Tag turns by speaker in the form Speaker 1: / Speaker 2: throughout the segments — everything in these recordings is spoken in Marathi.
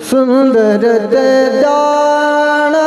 Speaker 1: ਸੁੰਦਰ ਤੇ ਦਾਣਾ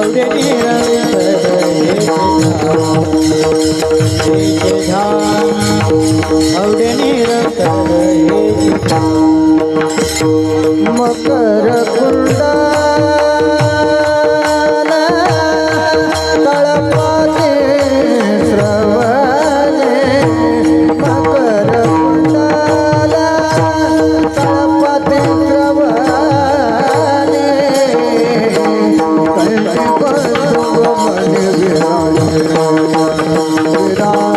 Speaker 2: ध्यान. औडे निरंतर हेचे
Speaker 1: Ram